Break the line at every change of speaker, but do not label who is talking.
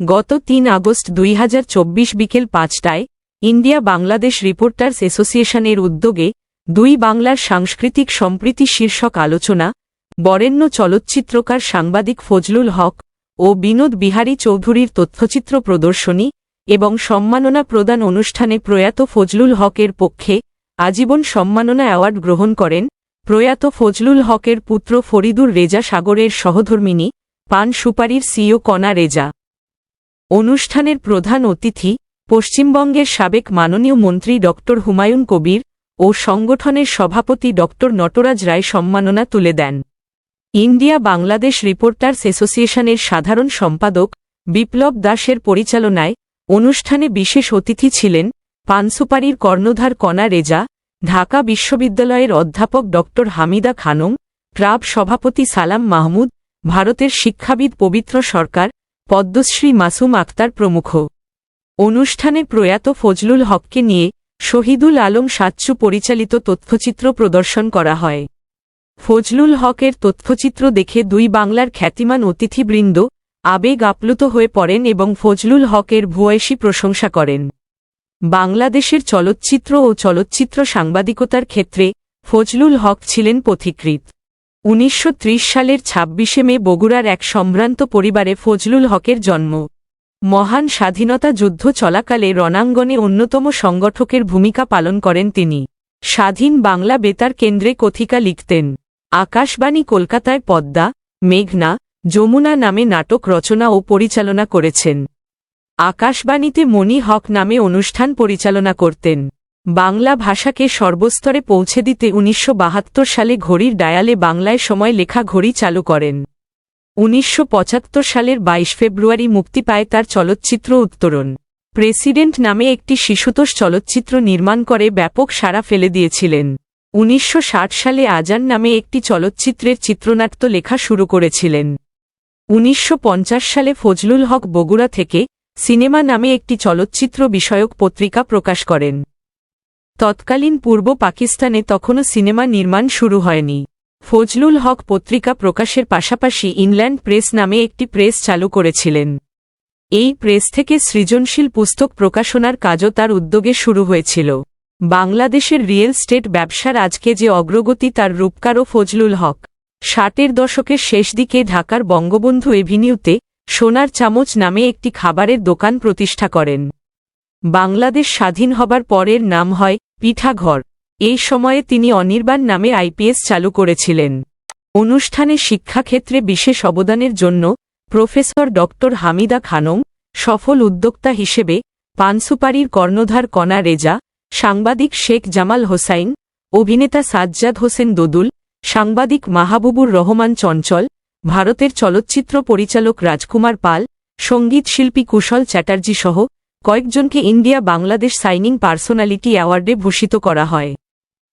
গত তিন আগস্ট দুই হাজার চব্বিশ বিকেল পাঁচটায় ইন্ডিয়া বাংলাদেশ রিপোর্টার্স অ্যাসোসিয়েশনের উদ্যোগে দুই বাংলার সাংস্কৃতিক সম্প্রীতি শীর্ষক আলোচনা, বরেণ্য চলচ্চিত্রকার সাংবাদিক ফজলুল হক ও বিনোদ বিহারী চৌধুরীর তথ্যচিত্র প্রদর্শনী এবং সম্মাননা প্রদান অনুষ্ঠানে প্রয়াত ফজলুল হকের পক্ষে আজীবন সম্মাননা অ্যাওয়ার্ড গ্রহণ করেন প্রয়াত ফজলুল হকের পুত্র ফরিদুর রেজা সাগরের সহধর্মিনী পান সুপারির সিও কণা রেজা। অনুষ্ঠানের প্রধান অতিথি, পশ্চিমবঙ্গের সাবেক মাননীয় মন্ত্রী ড. হুমায়ুন কবির ও সংগঠনের সভাপতি ড. নটরাজ রায় সম্মাননা তুলে দেন। ইন্ডিয়া বাংলাদেশ রিপোর্টার্স অ্যাসোসিয়েশনের সাধারণ সম্পাদক বিপ্লব দাসের পরিচালনায় অনুষ্ঠানে বিশেষ অতিথি ছিলেন পানসুপারির কর্ণধার কণা রেজা, ঢাকা বিশ্ববিদ্যালয়ের অধ্যাপক ড. হামিদা খানম ক্রাব সভাপতি সালাম মাহমুদ, ভারতের শিক্ষাবিদ পবিত্র সরকার পদ্মশ্রী মাসুম আক্তার প্রমুখ। অনুষ্ঠানে প্রয়াত ফজলুল হককে নিয়ে শহীদুল আলম সাচ্চু পরিচালিত তথ্যচিত্র প্রদর্শন করা হয়। ফজলুল হকের তথ্যচিত্র দেখে দুই বাংলার খ্যাতিমান অতিথিবৃন্দ আবেগ আপ্লুত হয়ে পড়েন এবং ফজলুল হকের ভূয়সী প্রশংসা করেন। বাংলাদেশের চলচ্চিত্র ও চলচ্চিত্র সাংবাদিকতার ক্ষেত্রে ফজলুল হক ছিলেন পথিকৃত উনিশশো ত্রিশ সালের ২৬শে মে বগুড়ার এক সম্ভ্রান্ত পরিবারে ফজলুল হকের জন্ম। মহান স্বাধীনতা যুদ্ধ চলাকালে রণাঙ্গনে অন্যতম সংগঠকের ভূমিকা পালন করেন তিনি। স্বাধীন বাংলা বেতার কেন্দ্রে কথিকা লিখতেন, আকাশবাণী কলকাতায় পদ্মা, মেঘনা, যমুনা নামে নাটক রচনা ও পরিচালনা করেছেন। আকাশবাণীতে মনি হক নামে অনুষ্ঠান পরিচালনা করতেন। বাংলা ভাষাকে সর্বস্তরে পৌঁছে দিতে উনিশশো বাহাত্তর সালে ঘড়ির ডায়ালে বাংলায় সময় লেখা ঘড়ি চালু করেন। উনিশশো পঁচাত্তর সালের ২২ ফেব্রুয়ারি মুক্তি পায় তার চলচ্চিত্র উত্তরণ। প্রেসিডেন্ট নামে একটি শিশুতোষ চলচ্চিত্র নির্মাণ করে ব্যাপক সাড়া ফেলে দিয়েছিলেন। উনিশশো ষাট সালে আজান নামে একটি চলচ্চিত্রের চিত্রনাট্য লেখা শুরু করেছিলেন। উনিশশো পঞ্চাশ সালে ফজলুল হক বগুড়া থেকে সিনেমা নামে একটি চলচ্চিত্র বিষয়ক পত্রিকা প্রকাশ করেন। তৎকালীন পূর্ব পাকিস্তানে তখনও সিনেমা নির্মাণ শুরু হয়নি। ফজলুল হক পত্রিকা প্রকাশের পাশাপাশি ইংল্যান্ড প্রেস নামে একটি প্রেস চালু করেছিলেন। এই প্রেস থেকে সৃজনশীল পুস্তক প্রকাশনার কাজও তার উদ্যোগে শুরু হয়েছিল। বাংলাদেশের রিয়েল স্টেট ব্যবসার আজকে যে অগ্রগতি তার রূপকারও ফজলুল হক। ষাটের দশকের শেষ দিকে ঢাকার বঙ্গবন্ধু এভিনিউতে সোনার চামচ নামে একটি খাবারের দোকান প্রতিষ্ঠা করেন। বাংলাদেশ স্বাধীন হবার পরের নাম হয় পিঠাঘর। এই সময়ে তিনি অনির্বাণ নামে আইপিএস চালু করেছিলেন। অনুষ্ঠানে শিক্ষাক্ষেত্রে বিশেষ অবদানের জন্য প্রফেসর ড হামিদা খানম, সফল উদ্যোক্তা হিসেবে পানসুপারির কর্ণধার কণা রেজা, সাংবাদিক শেখ জামাল হোসাইন, অভিনেতা সাজ্জাদ হোসেন দোদুল, সাংবাদিক মাহবুবুর রহমান চঞ্চল, ভারতের চলচ্চিত্র পরিচালক রাজকুমার পাল সঙ্গীতশিল্পী কুশল চ্যাটার্জি সহ কয়েকজনকে ইন্ডিয়া বাংলাদেশ সাইনিং পার্সোনালিটি অ্যাওয়ার্ডে ভূষিত করা হয়।